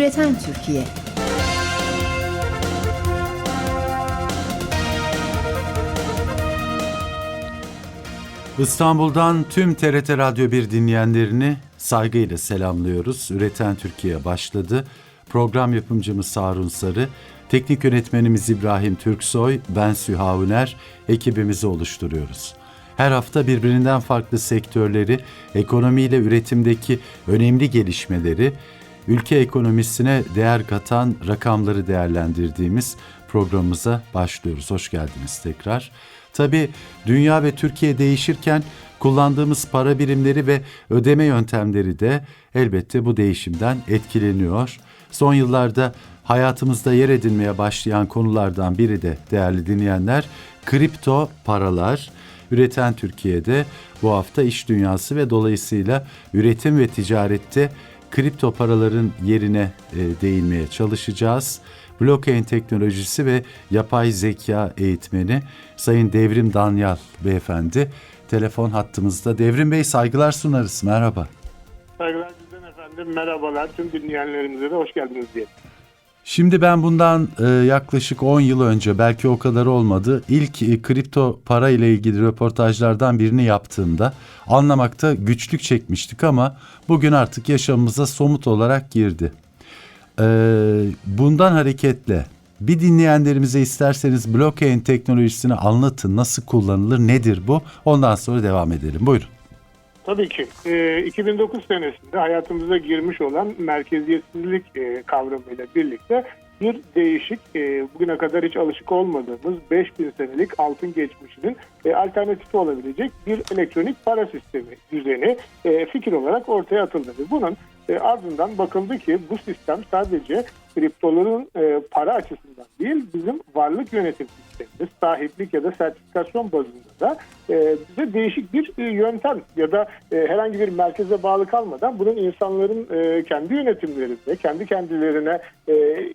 Üreten Türkiye İstanbul'dan tüm TRT Radyo 1 dinleyenlerini saygıyla selamlıyoruz. Üreten Türkiye başladı. Program yapımcımız Sarun Sarı, teknik yönetmenimiz İbrahim Türksoy, ben Süha Üner, ekibimizi oluşturuyoruz. Her hafta birbirinden farklı sektörleri, ekonomiyle üretimdeki önemli gelişmeleri, ülke ekonomisine değer katan rakamları değerlendirdiğimiz programımıza başlıyoruz. Hoş geldiniz tekrar. Tabii dünya ve Türkiye değişirken kullandığımız para birimleri ve ödeme yöntemleri de elbette bu değişimden etkileniyor. Son yıllarda hayatımızda yer edinmeye başlayan konulardan biri de değerli dinleyenler kripto paralar. Üreten Türkiye'de bu hafta iş dünyası ve dolayısıyla üretim ve ticarette kripto paraların yerine e, değinmeye çalışacağız. Blockchain teknolojisi ve yapay zeka eğitmeni Sayın Devrim Danyal beyefendi telefon hattımızda. Devrim Bey saygılar sunarız. Merhaba. Saygılar bizden efendim. Merhabalar. Tüm dinleyenlerimize de hoş geldiniz diye. Şimdi ben bundan e, yaklaşık 10 yıl önce belki o kadar olmadı. İlk e, kripto para ile ilgili röportajlardan birini yaptığımda anlamakta güçlük çekmiştik ama bugün artık yaşamımıza somut olarak girdi. E, bundan hareketle bir dinleyenlerimize isterseniz blockchain teknolojisini anlatın. Nasıl kullanılır, nedir bu? Ondan sonra devam edelim. Buyurun. Tabii ki. Ee, 2009 senesinde hayatımıza girmiş olan merkeziyetsizlik e, kavramıyla birlikte bir değişik, e, bugüne kadar hiç alışık olmadığımız 5000 senelik altın geçmişinin e, alternatifi olabilecek bir elektronik para sistemi düzeni e, fikir olarak ortaya atıldı. Ve Bunun e, ardından bakıldı ki bu sistem sadece kriptoların e, para açısından değil, bizim varlık yönetim sistemimiz, sahiplik ya da sertifikasyon bazında da e, bize değişik bir e, yöntem ya da e, herhangi bir merkeze bağlı kalmadan bunun insanların e, kendi yönetimlerinde, kendi kendilerine e,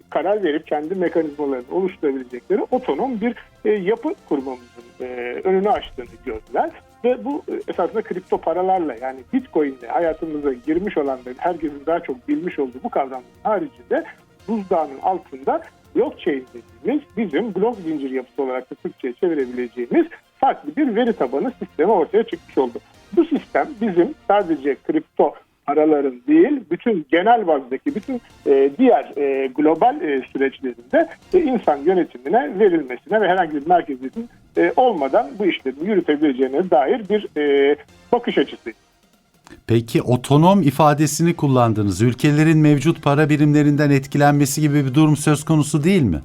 karar verip kendi mekanizmalarını oluşturabilecekleri otonom bir e, yapı kurmamızın e, önünü açtığını gördüler. Ve bu e, esasında kripto paralarla yani bitcoin'le hayatımıza girmiş olan ve herkesin daha çok bilmiş olduğu bu kavramın haricinde buzdağının altında blockchain dediğimiz bizim blok zincir yapısı olarak da Türkçe'ye çevirebileceğimiz farklı bir veri tabanı sistemi ortaya çıkmış oldu. Bu sistem bizim sadece kripto paraların değil, bütün genel bazdaki bütün e, diğer e, global e, süreçlerinde e, insan yönetimine verilmesine ve herhangi bir merkeziyetin e, olmadan bu işleri yürütebileceğine dair bir e, bakış açısı. Peki otonom ifadesini kullandınız. Ülkelerin mevcut para birimlerinden etkilenmesi gibi bir durum söz konusu değil mi?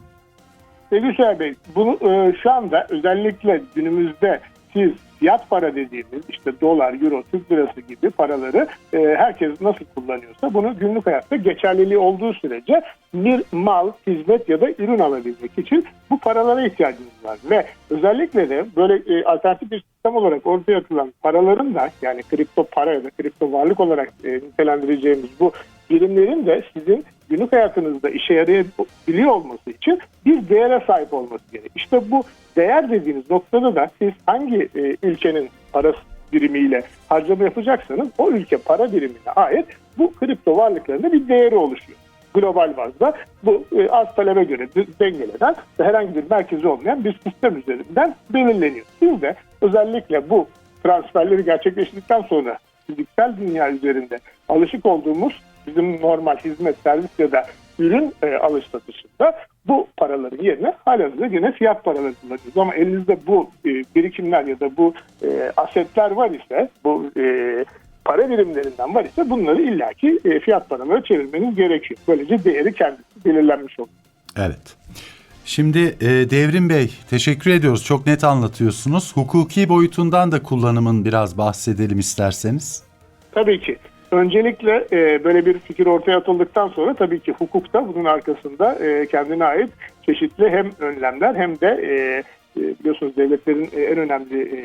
Sevgili Şahin Bey, bunu e, şu anda özellikle günümüzde siz fiyat para dediğimiz işte dolar, euro, Türk lirası gibi paraları e, herkes nasıl kullanıyorsa bunu günlük hayatta geçerliliği olduğu sürece bir mal, hizmet ya da ürün alabilmek için bu paralara ihtiyacımız var. Ve özellikle de böyle e, alternatif bir sistem olarak ortaya atılan paraların da yani kripto para ya da kripto varlık olarak e, nitelendireceğimiz bu birimlerin de sizin günlük hayatınızda işe yarayabiliyor olması için bir değere sahip olması gerekiyor. İşte bu değer dediğiniz noktada da siz hangi e, ülkenin para birimiyle harcama yapacaksanız o ülke para birimine ait bu kripto varlıklarında bir değeri oluşuyor. Global bazda bu e, az talebe göre dengelenen herhangi bir merkezi olmayan bir sistem üzerinden belirleniyor. Biz de özellikle bu transferleri gerçekleştirdikten sonra fiziksel dünya üzerinde alışık olduğumuz bizim normal hizmet, servis ya da ürün e, alış satışında bu paraların yerine halihazırda yine fiyat paraları kullanıyoruz. Ama elinizde bu e, birikimler ya da bu e, asetler var ise, bu e, para birimlerinden var ise bunları illaki e, fiyat paraları çevirmeniz gerekiyor. Böylece değeri kendisi belirlenmiş olur. Evet. Şimdi e, Devrim Bey teşekkür ediyoruz. Çok net anlatıyorsunuz. Hukuki boyutundan da kullanımın biraz bahsedelim isterseniz. Tabii ki. Öncelikle e, böyle bir fikir ortaya atıldıktan sonra tabii ki hukukta bunun arkasında e, kendine ait çeşitli hem önlemler hem de e, e, biliyorsunuz devletlerin e, en önemli e,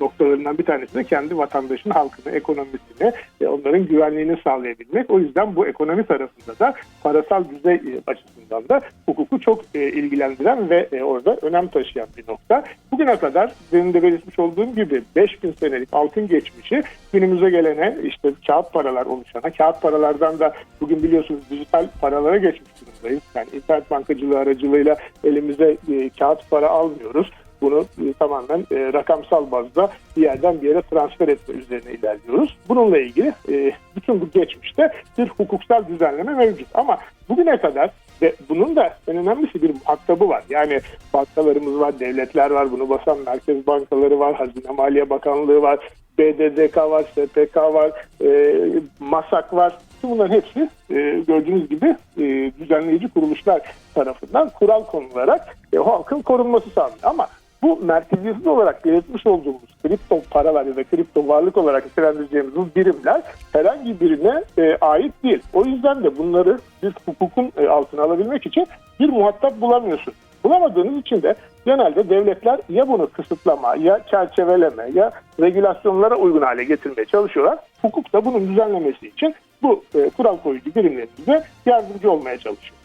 noktalarından bir tanesi de kendi vatandaşın halkını, ekonomisini, e, onların güvenliğini sağlayabilmek. O yüzden bu ekonomi tarafında da parasal düzey e, açısından da hukuku çok e, ilgilendiren ve e, orada önem taşıyan bir nokta. Bugüne kadar benim de belirtmiş olduğum gibi 5000 senelik altın geçmişi günümüze gelene işte kağıt paralar oluşana, kağıt paralardan da bugün biliyorsunuz dijital paralara geçmiş durumdayız. Yani internet bankacılığı aracılığıyla elimize kağıt para almıyoruz. Bunu e, tamamen e, rakamsal bazda bir yerden bir yere transfer etme üzerine ilerliyoruz. Bununla ilgili e, bütün bu geçmişte bir hukuksal düzenleme mevcut. Ama bugüne kadar ve bunun da en önemlisi bir muhatabı var. Yani bankalarımız var, devletler var, bunu basan merkez bankaları var, Hazine Maliye Bakanlığı var, BDDK var, SPK var, e, MASAK var. Bunların hepsi e, gördüğünüz gibi e, düzenleyici kuruluşlar tarafından kural konularak e, halkın korunması sağlanıyor. Ama bu merkeziyetsiz olarak belirtmiş olduğumuz kripto paralar ya da kripto varlık olarak nitelendireceğimiz bu birimler herhangi birine e, ait değil. O yüzden de bunları bir hukukun e, altına alabilmek için bir muhatap bulamıyorsun. Bulamadığınız için de genelde devletler ya bunu kısıtlama, ya çerçeveleme, ya regülasyonlara uygun hale getirmeye çalışıyorlar. Hukuk da bunun düzenlemesi için bu e, kural koyucu birimlerimize yardımcı olmaya çalışıyor.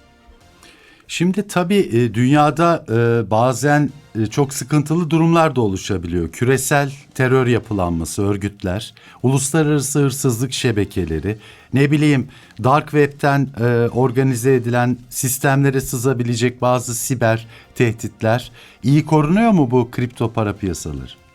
Şimdi tabii e, dünyada e, bazen e, çok sıkıntılı durumlar da oluşabiliyor. Küresel terör yapılanması, örgütler, uluslararası hırsızlık şebekeleri, ne bileyim dark web'ten organize edilen sistemlere sızabilecek bazı siber tehditler. İyi korunuyor mu bu kripto para piyasaları?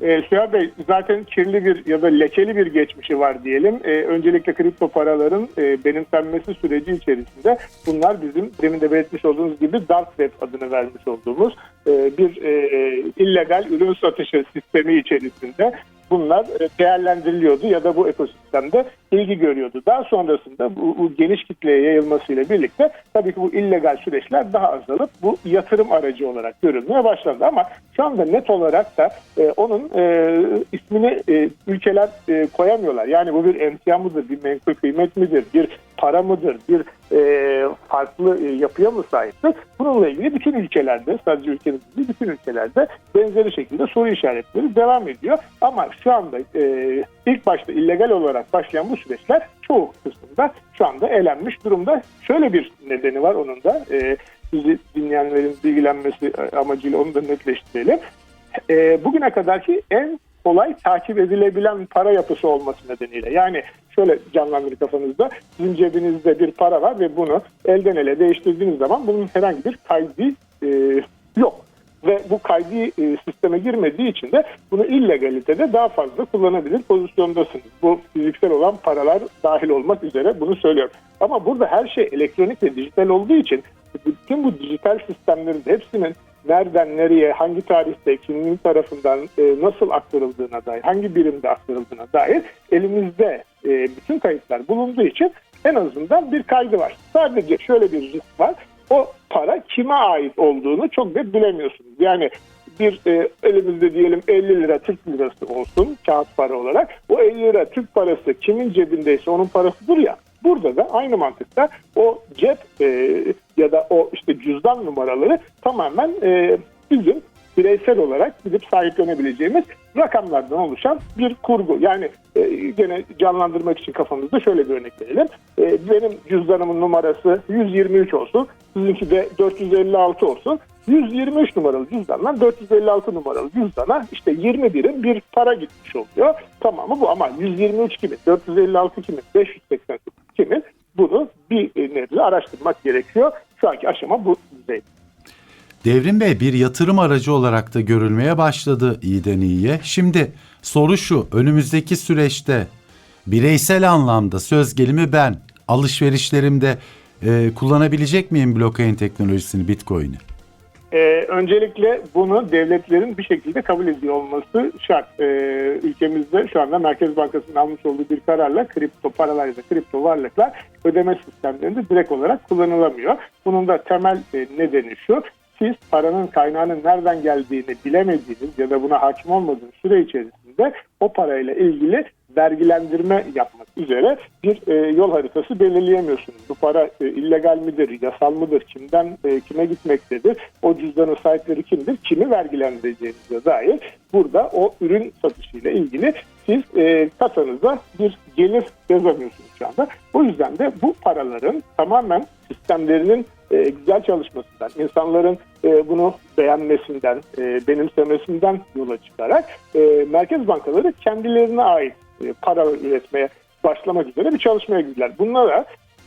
E, Süha Bey zaten kirli bir ya da lekeli bir geçmişi var diyelim. E, öncelikle kripto paraların e, benimsenmesi süreci içerisinde bunlar bizim demin de belirtmiş olduğunuz gibi dark web adını vermiş olduğumuz e, bir e, illegal ürün satışı sistemi içerisinde bunlar e, değerlendiriliyordu ya da bu ekosistemde ilgi görüyordu. Daha sonrasında bu, bu geniş kitleye yayılmasıyla birlikte tabii ki bu illegal süreçler daha azalıp bu yatırım aracı olarak görülmeye başlandı. Ama şu anda net olarak da e, onun e, ismini e, ülkeler e, koyamıyorlar. Yani bu bir emtia mıdır, bir menkul kıymet midir, bir para mıdır, bir e, farklı e, yapıya mı sahiptir? Bununla ilgili bütün ülkelerde, sadece ülkemiz değil, bütün ülkelerde benzeri şekilde soru işaretleri devam ediyor. Ama şu anda e, ilk başta illegal olarak başlayan bu süreçler çoğu kısmında şu anda elenmiş durumda. Şöyle bir nedeni var onun da. E, bizi dinleyenlerin bilgilenmesi amacıyla onu da netleştirelim. E, bugüne kadarki en kolay takip edilebilen para yapısı olması nedeniyle. Yani şöyle canlandırın kafanızda. Sizin cebinizde bir para var ve bunu elden ele değiştirdiğiniz zaman bunun herhangi bir kaydı e, yok. Ve bu kaydı e, sisteme girmediği için de bunu illegalitede daha fazla kullanabilir pozisyondasınız. Bu fiziksel olan paralar dahil olmak üzere bunu söylüyorum. Ama burada her şey elektronik ve dijital olduğu için bütün bu dijital sistemlerin hepsinin nereden nereye, hangi tarihte, kimin tarafından e, nasıl aktarıldığına dair, hangi birimde aktarıldığına dair elimizde e, bütün kayıtlar bulunduğu için en azından bir kaydı var. Sadece şöyle bir risk var. O para kime ait olduğunu çok net bilemiyorsunuz. Yani bir e, elimizde diyelim 50 lira Türk lirası olsun kağıt para olarak. O 50 lira Türk parası kimin cebindeyse onun parasıdır ya. Burada da aynı mantıkta o cep e, ya da o işte cüzdan numaraları tamamen e, bizim bireysel olarak gidip sahiplenebileceğimiz rakamlardan oluşan bir kurgu. Yani e, gene canlandırmak için kafamızda şöyle bir örnek verelim. E, benim cüzdanımın numarası 123 olsun, sizinki de 456 olsun. 123 numaralı cüzdandan 456 numaralı cüzdana işte 20 birim bir para gitmiş oluyor. Tamamı bu ama 123 kimin, 456 kimin, 588 kimin bunu bir nevi araştırmak gerekiyor. Şu anki aşama bu düzeyde. Devrim Bey bir yatırım aracı olarak da görülmeye başladı iyiden iyiye. Şimdi soru şu önümüzdeki süreçte bireysel anlamda söz gelimi ben alışverişlerimde e, kullanabilecek miyim blockchain teknolojisini Bitcoin'i? Ee, öncelikle bunu devletlerin bir şekilde kabul ediyor olması şart. Ee, ülkemizde şu anda Merkez Bankası'nın almış olduğu bir kararla kripto paralar ya da kripto varlıklar ödeme sistemlerinde direkt olarak kullanılamıyor. Bunun da temel e, nedeni şu. Siz paranın kaynağının nereden geldiğini bilemediğiniz ya da buna hakim olmadığınız süre içerisinde o parayla ilgili vergilendirme yapmak üzere bir e, yol haritası belirleyemiyorsunuz. Bu para e, illegal midir, yasal mıdır, kimden e, kime gitmektedir, o cüzdanın sahipleri kimdir, kimi vergilendireceğinize dair burada o ürün satışıyla ilgili siz e, kasanızda bir gelir yazamıyorsunuz şu anda. O yüzden de bu paraların tamamen sistemlerinin e, güzel çalışmasından, insanların e, bunu beğenmesinden, e, benimsemesinden yola çıkarak e, merkez bankaları kendilerine ait para üretmeye başlamak üzere bir çalışmaya girdiler. Bunlara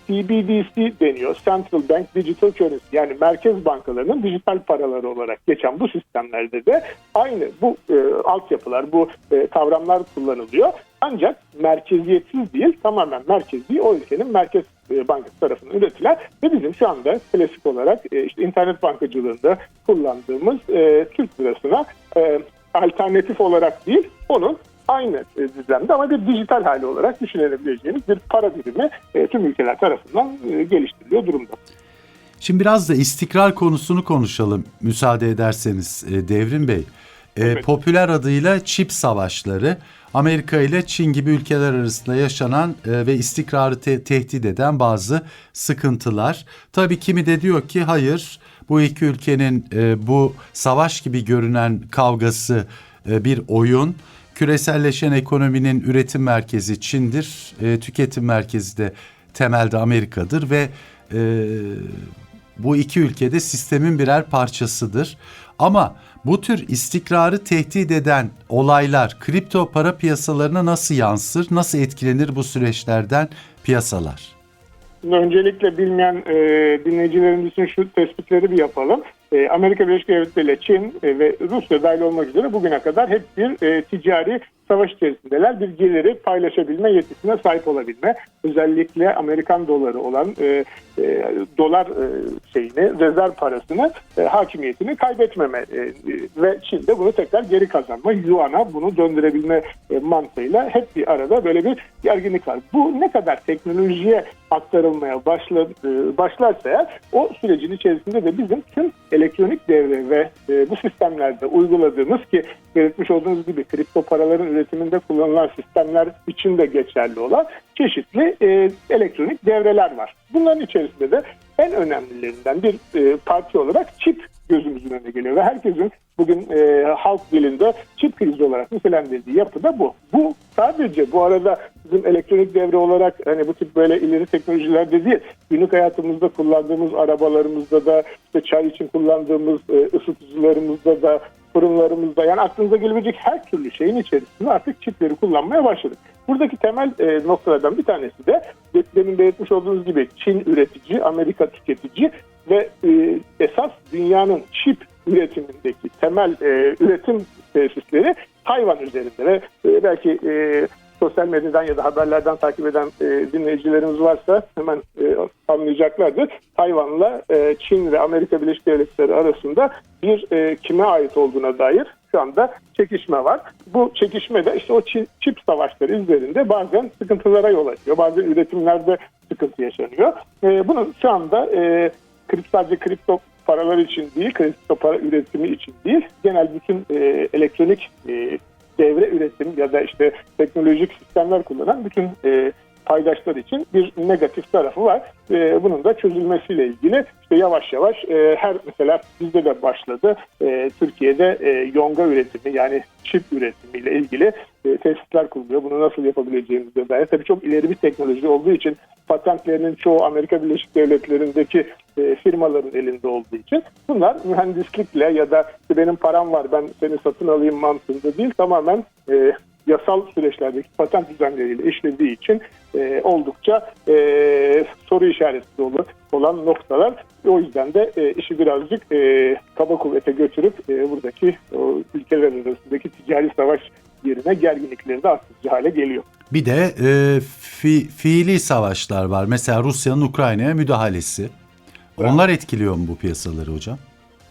CBDC deniyor. Central Bank Digital Currency yani merkez bankalarının dijital paraları olarak geçen bu sistemlerde de aynı bu e, altyapılar, bu e, kavramlar kullanılıyor. Ancak merkeziyetsiz değil, tamamen merkezi o ülkenin merkez e, bankası tarafından üretilen ve bizim şu anda klasik olarak e, işte internet bankacılığında kullandığımız e, Türk lirasına e, alternatif olarak değil, onun aynı e, düzlemde ama bir dijital hali olarak düşünebileceğimiz bir para birimi e, tüm ülkeler tarafından e, geliştiriliyor durumda. Şimdi biraz da istikrar konusunu konuşalım müsaade ederseniz Devrim Bey. Evet. Popüler adıyla çip savaşları Amerika ile Çin gibi ülkeler arasında yaşanan ve istikrarı te- tehdit eden bazı sıkıntılar. Tabii kimi de diyor ki hayır bu iki ülkenin bu savaş gibi görünen kavgası bir oyun. Küreselleşen ekonominin üretim merkezi Çin'dir, e, tüketim merkezi de temelde Amerika'dır ve e, bu iki ülkede sistemin birer parçasıdır. Ama bu tür istikrarı tehdit eden olaylar kripto para piyasalarına nasıl yansır, nasıl etkilenir bu süreçlerden piyasalar? Öncelikle bilmeyen e, dinleyicilerimiz şu tespitleri bir yapalım. E, Amerika Birleşik Devletleri ile Çin e, ve Rusya dahil olmak üzere bugüne kadar hep bir e, ticari savaş içerisindeler. Bir geliri paylaşabilme yetisine sahip olabilme. Özellikle Amerikan doları olan e, dolar e, şeyini, rezerv parasını, e, hakimiyetini kaybetmeme e, ve Çin de bunu tekrar geri kazanma, yuana bunu döndürebilme e, mantığıyla hep bir arada böyle bir gerginlik var. Bu ne kadar teknolojiye aktarılmaya başla, e, başlarsa eğer o sürecin içerisinde de bizim tüm elektronik devre ve e, bu sistemlerde uyguladığımız ki belirtmiş olduğunuz gibi kripto paraların üretiminde kullanılan sistemler için de geçerli olan çeşitli e, elektronik devreler var. Bunların içerisinde de en önemlilerinden bir e, parti olarak çip gözümüzün önüne geliyor ve herkesin bugün e, halk dilinde çip krizi olarak nitelendirdiği yapı da bu. Bu sadece bu arada bizim elektronik devre olarak hani bu tip böyle ileri teknolojilerde değil, günlük hayatımızda kullandığımız arabalarımızda da işte çay için kullandığımız e, ısıtıcılarımızda da fırınlarımızda yani aklınıza gelebilecek her türlü şeyin içerisinde artık çipleri kullanmaya başladık. Buradaki temel e, noktalardan bir tanesi de demin belirtmiş olduğunuz gibi Çin üretici, Amerika tüketici ve e, esas dünyanın çip üretimindeki temel e, üretim tesisleri Tayvan üzerinde ve e, belki e, sosyal medyadan ya da haberlerden takip eden e, dinleyicilerimiz varsa hemen e, anlayacaklardır. Tayvan'la e, Çin ve Amerika Birleşik Devletleri arasında bir e, kime ait olduğuna dair şu anda çekişme var. Bu çekişme de işte o çi- çip savaşları üzerinde bazen sıkıntılara yol açıyor. Bazen üretimlerde sıkıntı yaşanıyor. E, bunun şu anda e, sadece kripto paralar için değil, kripto para üretimi için değil, genel bütün e, elektronik e, devre üretim ya da işte teknolojik sistemler kullanan bütün e, paydaşlar için bir negatif tarafı var. E, bunun da çözülmesiyle ilgili işte yavaş yavaş e, her mesela bizde de başladı. E, Türkiye'de e, yonga üretimi yani çip üretimiyle ilgili e, tesisler kuruluyor. Bunu nasıl yapabileceğimize dair. Tabii çok ileri bir teknoloji olduğu için patentlerinin çoğu Amerika Birleşik Devletleri'ndeki e, firmaların elinde olduğu için bunlar mühendislikle ya da benim param var ben seni satın alayım mantığında değil tamamen e, yasal süreçlerdeki patent düzenleriyle işlediği için e, oldukça e, soru işareti dolu olan noktalar. O yüzden de e, işi birazcık e, kaba kuvvete götürüp e, buradaki o, ülkeler arasındaki ticari savaş yerine gerginlikleri de arttırıcı hale geliyor. Bir de e, fi- fiili savaşlar var. Mesela Rusya'nın Ukrayna'ya müdahalesi. Onlar etkiliyor mu bu piyasaları hocam?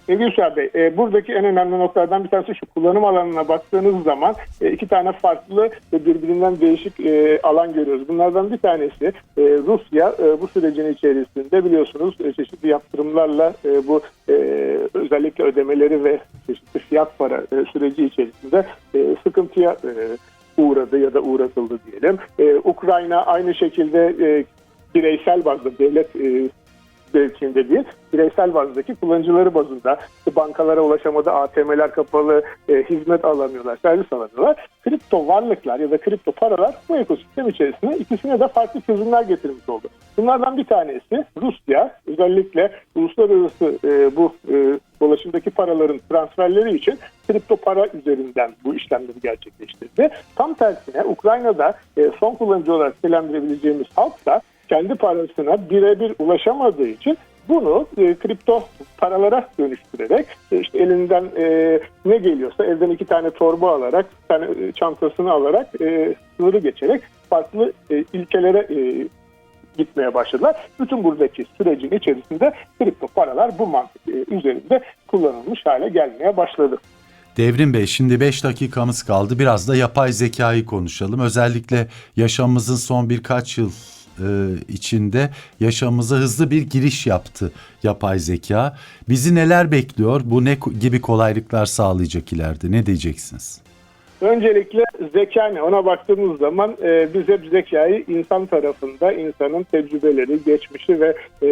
Gülşah Bey, e, buradaki en önemli noktalardan bir tanesi şu kullanım alanına baktığınız zaman e, iki tane farklı ve birbirinden değişik e, alan görüyoruz. Bunlardan bir tanesi e, Rusya e, bu sürecin içerisinde biliyorsunuz e, çeşitli yaptırımlarla e, bu e, özellikle ödemeleri ve çeşitli fiyat para e, süreci içerisinde e, sıkıntıya e, uğradı ya da uğratıldı diyelim. E, Ukrayna aynı şekilde e, bireysel bazda devlet e, mevkiinde değil, bireysel bazdaki kullanıcıları bazında bankalara ulaşamadı, ATM'ler kapalı, e, hizmet alamıyorlar, servis alamıyorlar. Kripto varlıklar ya da kripto paralar bu ekosistem içerisinde ikisine de farklı çözümler getirmiş oldu. Bunlardan bir tanesi Rusya özellikle uluslararası e, bu e, dolaşımdaki paraların transferleri için kripto para üzerinden bu işlemleri gerçekleştirdi. Tam tersine Ukrayna'da e, son kullanıcı olarak selamlayabileceğimiz halk da kendi parasına birebir ulaşamadığı için bunu e, kripto paralara dönüştürerek e, işte elinden e, ne geliyorsa evden iki tane torba alarak bir tane e, çantasını alarak e, sınırı geçerek farklı e, ilkelere e, gitmeye başladılar. Bütün buradaki sürecin içerisinde kripto paralar bu mantık e, üzerinde kullanılmış hale gelmeye başladı. Devrim Bey şimdi 5 dakikamız kaldı. Biraz da yapay zekayı konuşalım. Özellikle yaşamımızın son birkaç yıl e, içinde yaşamımıza hızlı bir giriş yaptı yapay zeka. Bizi neler bekliyor? Bu ne gibi kolaylıklar sağlayacak ileride? Ne diyeceksiniz? Öncelikle zeka ne? Ona baktığımız zaman e, biz hep zekayı insan tarafında, insanın tecrübeleri, geçmişi ve e,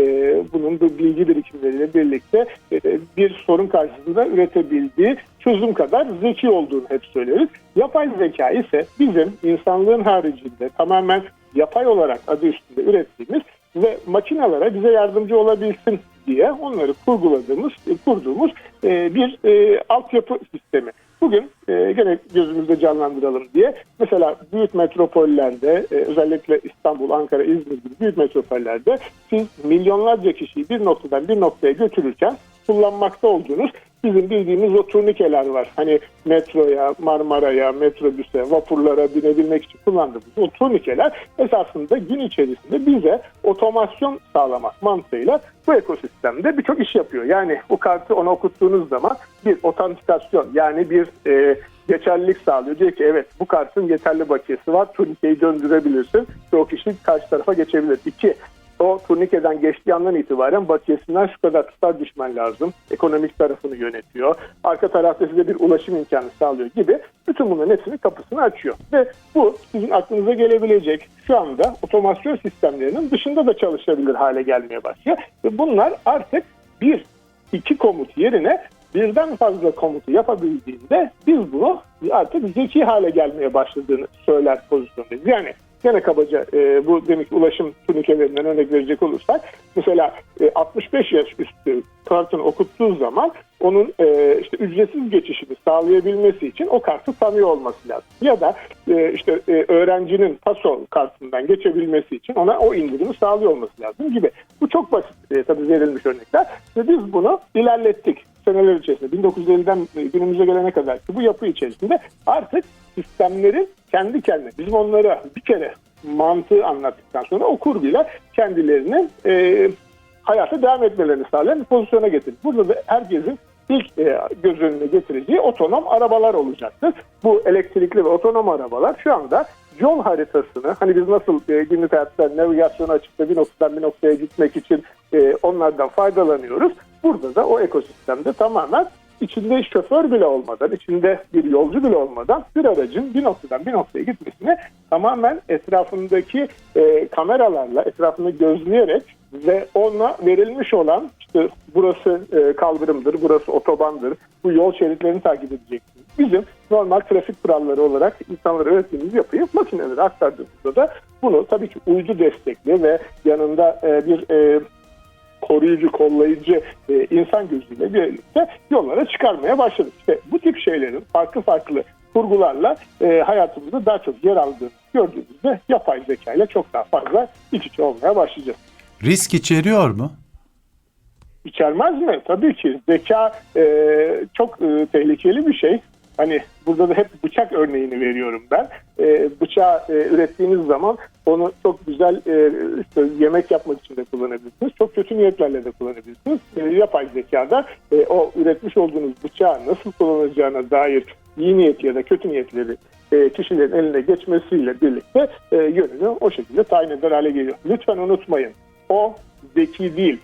bunun bu bilgi birikimleriyle birlikte e, bir sorun karşısında üretebildiği çözüm kadar zeki olduğunu hep söyleriz. Yapay zeka ise bizim insanlığın haricinde tamamen yapay olarak adı üstünde ürettiğimiz ve makinalara bize yardımcı olabilsin diye onları kurguladığımız, kurduğumuz e, bir e, altyapı sistemi. Bugün e, gene gözümüzde canlandıralım diye mesela büyük metropollerde e, özellikle İstanbul, Ankara, İzmir gibi büyük metropollerde siz milyonlarca kişiyi bir noktadan bir noktaya götürürken kullanmakta olduğunuz bizim bildiğimiz o turnikeler var. Hani metroya, Marmara'ya, metrobüse, vapurlara binebilmek için kullandığımız o turnikeler esasında gün içerisinde bize otomasyon sağlamak mantığıyla bu ekosistemde birçok iş yapıyor. Yani o kartı ona okuttuğunuz zaman bir otantikasyon yani bir e, geçerlilik sağlıyor. Diyor ki evet bu kartın yeterli bakiyesi var. Turnikeyi döndürebilirsin ve o kişi karşı tarafa geçebilir. İki, o turnikeden geçtiği andan itibaren bakiyesinden şu kadar tutar düşmen lazım. Ekonomik tarafını yönetiyor. Arka tarafta size bir ulaşım imkanı sağlıyor gibi. Bütün bunların hepsinin kapısını açıyor. Ve bu sizin aklınıza gelebilecek şu anda otomasyon sistemlerinin dışında da çalışabilir hale gelmeye başlıyor. Ve bunlar artık bir, iki komut yerine birden fazla komutu yapabildiğinde biz bunu artık zeki hale gelmeye başladığını söyler pozisyondayız. Yani gene kabaca e, bu demek ulaşım turnikelerinden örnek verecek olursak mesela e, 65 yaş üstü kartını okuttuğu zaman onun e, işte ücretsiz geçişini sağlayabilmesi için o kartı tanıyor olması lazım. Ya da e, işte e, öğrencinin paso kartından geçebilmesi için ona o indirimi sağlıyor olması lazım gibi. Bu çok basit e, tabii verilmiş örnekler ve biz bunu ilerlettik seneler içerisinde 1950'den günümüze gelene kadar ki bu yapı içerisinde artık sistemlerin kendi kendine bizim onlara bir kere mantığı anlattıktan sonra o kurguyla kendilerini e, hayata devam etmelerini sağlayan bir pozisyona getirdik. Burada da herkesin ilk e, göz önüne getireceği otonom arabalar olacaktır. Bu elektrikli ve otonom arabalar şu anda yol haritasını hani biz nasıl e, günlük hayatta navigasyonu açıp da bir noktadan bir noktaya gitmek için e, onlardan faydalanıyoruz. Burada da o ekosistemde tamamen içinde şoför bile olmadan, içinde bir yolcu bile olmadan bir aracın bir noktadan bir noktaya gitmesini tamamen etrafındaki e, kameralarla, etrafını gözleyerek ve ona verilmiş olan işte burası e, kaldırımdır, burası otobandır, bu yol şeritlerini takip edeceksiniz. Bizim normal trafik kuralları olarak insanlara öğrettiğimiz yapıyı makinelere aktardığımızda da bunu tabii ki uydu destekli ve yanında e, bir e, koruyucu, kollayıcı e, insan gözüyle birlikte yollara çıkarmaya başladık. İşte bu tip şeylerin farklı farklı kurgularla e, hayatımızda daha çok yer aldığını gördüğümüzde yapay zeka ile çok daha fazla iç içe olmaya başlayacağız. Risk içeriyor mu? İçermez mi? Tabii ki. Zeka e, çok e, tehlikeli bir şey. Hani burada da hep bıçak örneğini veriyorum ben. E, bıçağı e, ürettiğiniz zaman onu çok güzel e, işte yemek yapmak için de kullanabilirsiniz. Çok kötü niyetlerle de kullanabilirsiniz. E, yapay zekada e, o üretmiş olduğunuz bıçağı nasıl kullanacağına dair iyi niyet ya da kötü niyetleri e, kişilerin eline geçmesiyle birlikte e, yönünü o şekilde tayin eder hale geliyor. Lütfen unutmayın. O zeki değil.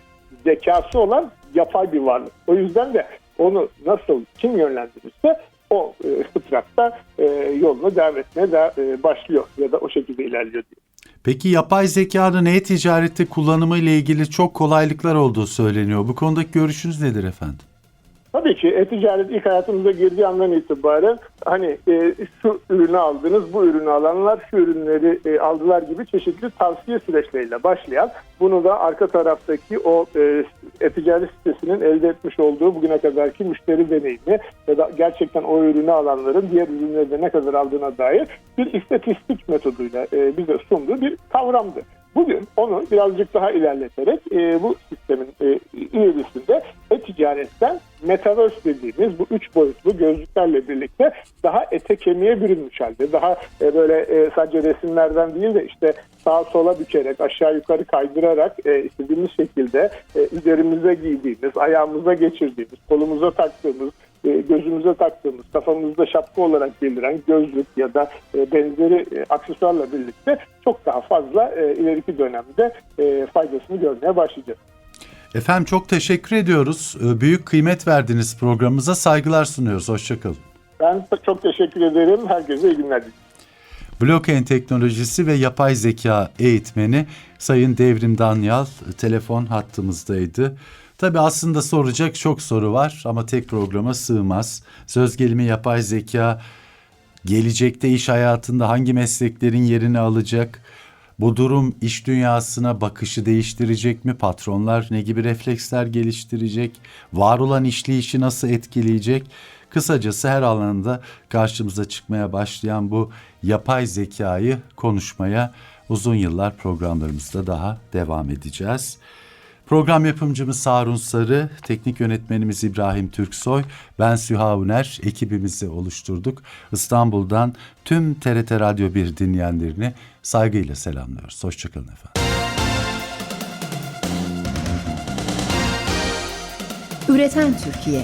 Zekası olan yapay bir varlık. O yüzden de onu nasıl kim yönlendirirse o e, fıtratta e, yoluna devam etmeye de, e, başlıyor ya da o şekilde ilerliyor diye. Peki yapay zekanın e-ticarette kullanımı ile ilgili çok kolaylıklar olduğu söyleniyor. Bu konudaki görüşünüz nedir efendim? Tabii ki e-ticaret ilk hayatımıza girdiği andan itibaren hani e, şu ürünü aldınız, bu ürünü alanlar şu ürünleri e, aldılar gibi çeşitli tavsiye süreçleriyle başlayan bunu da arka taraftaki o e, e-ticaret sitesinin elde etmiş olduğu bugüne kadarki müşteri deneyimi ya da gerçekten o ürünü alanların diğer ürünleri de ne kadar aldığına dair bir istatistik metoduyla e, bize sunduğu bir kavramdı. Bugün onu birazcık daha ilerleterek e, bu sistemin e, ilerisinde e-ticaretten Metaverse dediğimiz bu üç boyutlu gözlüklerle birlikte daha ete kemiğe bürünmüş halde. Daha e, böyle e, sadece resimlerden değil de işte sağa sola bükerek aşağı yukarı kaydırarak e, istediğimiz şekilde e, üzerimize giydiğimiz, ayağımıza geçirdiğimiz, kolumuza taktığımız gözümüze taktığımız, kafamızda şapka olarak bildiren gözlük ya da e, benzeri e, aksesuarla birlikte çok daha fazla e, ileriki dönemde e, faydasını görmeye başlayacağız. Efendim çok teşekkür ediyoruz. Büyük kıymet verdiğiniz programımıza saygılar sunuyoruz. Hoşçakalın. Ben çok teşekkür ederim. Herkese iyi günler diliyorum. Blockchain teknolojisi ve yapay zeka eğitmeni Sayın Devrim Danyal telefon hattımızdaydı. Tabi aslında soracak çok soru var ama tek programa sığmaz. Söz gelimi yapay zeka gelecekte iş hayatında hangi mesleklerin yerini alacak? Bu durum iş dünyasına bakışı değiştirecek mi? Patronlar ne gibi refleksler geliştirecek? Var olan işleyişi nasıl etkileyecek? Kısacası her alanda karşımıza çıkmaya başlayan bu yapay zekayı konuşmaya uzun yıllar programlarımızda daha devam edeceğiz. Program yapımcımız Sarun Sarı, teknik yönetmenimiz İbrahim Türksoy, ben Süha Uner, ekibimizi oluşturduk. İstanbul'dan tüm TRT Radyo 1 dinleyenlerini saygıyla selamlıyoruz. Hoşçakalın efendim. Üreten Türkiye